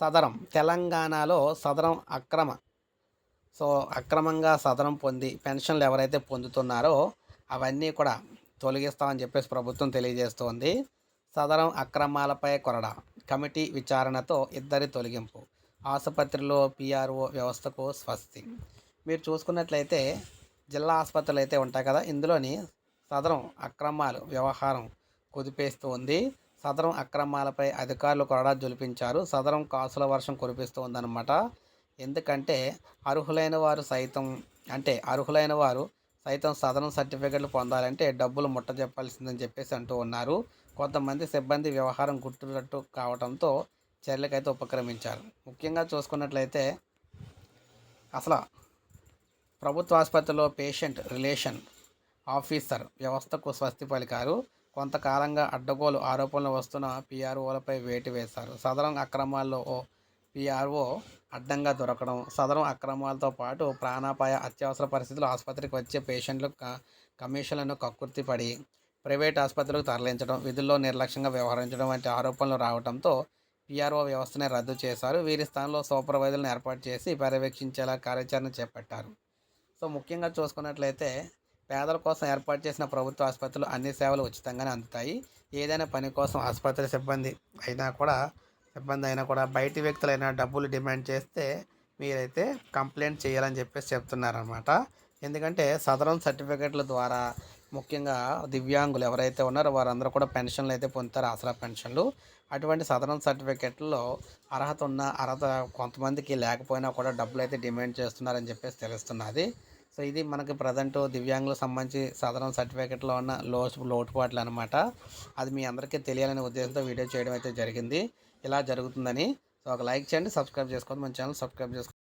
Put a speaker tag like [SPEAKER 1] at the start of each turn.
[SPEAKER 1] సదరం. తెలంగాణలో సదరం అక్రమ. సో అక్రమంగా సదరం పొంది పెన్షన్లు ఎవరైతే పొందుతున్నారో అవన్నీ కూడా తొలగిస్తామని చెప్పేసి ప్రభుత్వం తెలియజేస్తోంది. సదరం అక్రమాలపై కొరడ. కమిటీ విచారణతో ఇద్దరి తొలగింపు. ఆసుపత్రిలో పిఆర్ఓ వ్యవస్థకు స్వస్తి. మీరు చూసుకున్నట్లయితే జిల్లా ఆసుపత్రులు అయితే ఉంటాయి కదా ఇందులోని సదరం అక్రమాలు వ్యవహారం కుదిపేస్తూ ఉంది సదరం అక్రమాలపై అధికారులు కొరడా జొలిపించారు. సదరం కాసుల వర్షం కురిపిస్తూ ఎందుకంటే అర్హులైన వారు సైతం అంటే అర్హులైన వారు సైతం సదరం సర్టిఫికెట్లు పొందాలంటే డబ్బులు ముట్ట చెప్పాల్సిందని చెప్పేసి అంటూ ఉన్నారు. కొంతమంది సిబ్బంది వ్యవహారం గుర్తున్నట్టు కావడంతో చర్యలకైతే ఉపక్రమించారు. ముఖ్యంగా చూసుకున్నట్లయితే అసలు ప్రభుత్వ ఆసుపత్రిలో పేషెంట్ రిలేషన్ ఆఫీసర్ వ్యవస్థకు స్వస్తి పలికారు. కొంతకాలంగా అడ్డగోలు ఆరోపణలు వస్తున్న పిఆర్ఓలపై వేటు వేశారు. సదరం అక్రమాల్లో ఓ పీఆర్ఓ అడ్డంగా దొరకడం సదరం అక్రమాలతో పాటు ప్రాణాపాయ అత్యవసర పరిస్థితులు ఆసుపత్రికి వచ్చే పేషెంట్లు క- కమిషన్లను కక్కుర్తి పడి ప్రైవేట్ ఆసుపత్రులకు తరలించడం విధుల్లో నిర్లక్ష్యంగా వ్యవహరించడం వంటి ఆరోపణలు రావడంతో పిఆర్ఓ వ్యవస్థనే రద్దు చేశారు. వీరి స్థానంలో సూపర్వైజర్లను ఏర్పాటు చేసి పర్యవేక్షించేలా కార్యాచరణ చేపట్టారు. సో ముఖ్యంగా చూసుకున్నట్లయితే పేదల కోసం ఏర్పాటు చేసిన ప్రభుత్వ ఆసుపత్రులు అన్ని సేవలు ఉచితంగానే అందుతాయి. ఏదైనా పని కోసం ఆసుపత్రి సిబ్బంది అయినా కూడా సిబ్బంది అయినా కూడా బయటి వ్యక్తులైనా డబ్బులు డిమాండ్ చేస్తే మీరైతే కంప్లైంట్ చేయాలని చెప్పేసి చెప్తున్నారనమాట ఎందుకంటే సదరం సర్టిఫికెట్ల ద్వారా ముఖ్యంగా దివ్యాంగులు ఎవరైతే ఉన్నారో వారందరూ కూడా పెన్షన్లు అయితే పొందుతారు ఆసరా పెన్షన్లు. అటువంటి సదరం సర్టిఫికెట్లో అర్హత ఉన్న అర్హత కొంతమందికి లేకపోయినా కూడా డబ్బులు అయితే డిమాండ్ చేస్తున్నారని చెప్పేసి తెలుస్తున్నది. సో ఇది మనకి ప్రజెంట్ దివ్యాంగులకు సంబంధించి సాధారణ సర్టిఫికెట్లో ఉన్న లోటు లోటుపాట్లు అనమాట అది మీ అందరికీ తెలియాలనే ఉద్దేశంతో వీడియో చేయడం అయితే జరిగింది. ఇలా జరుగుతుందని. సో ఒక లైక్ చేయండి సబ్స్క్రైబ్ చేసుకోండి. మన ఛానల్ సబ్స్క్రైబ్ చేసుకోండి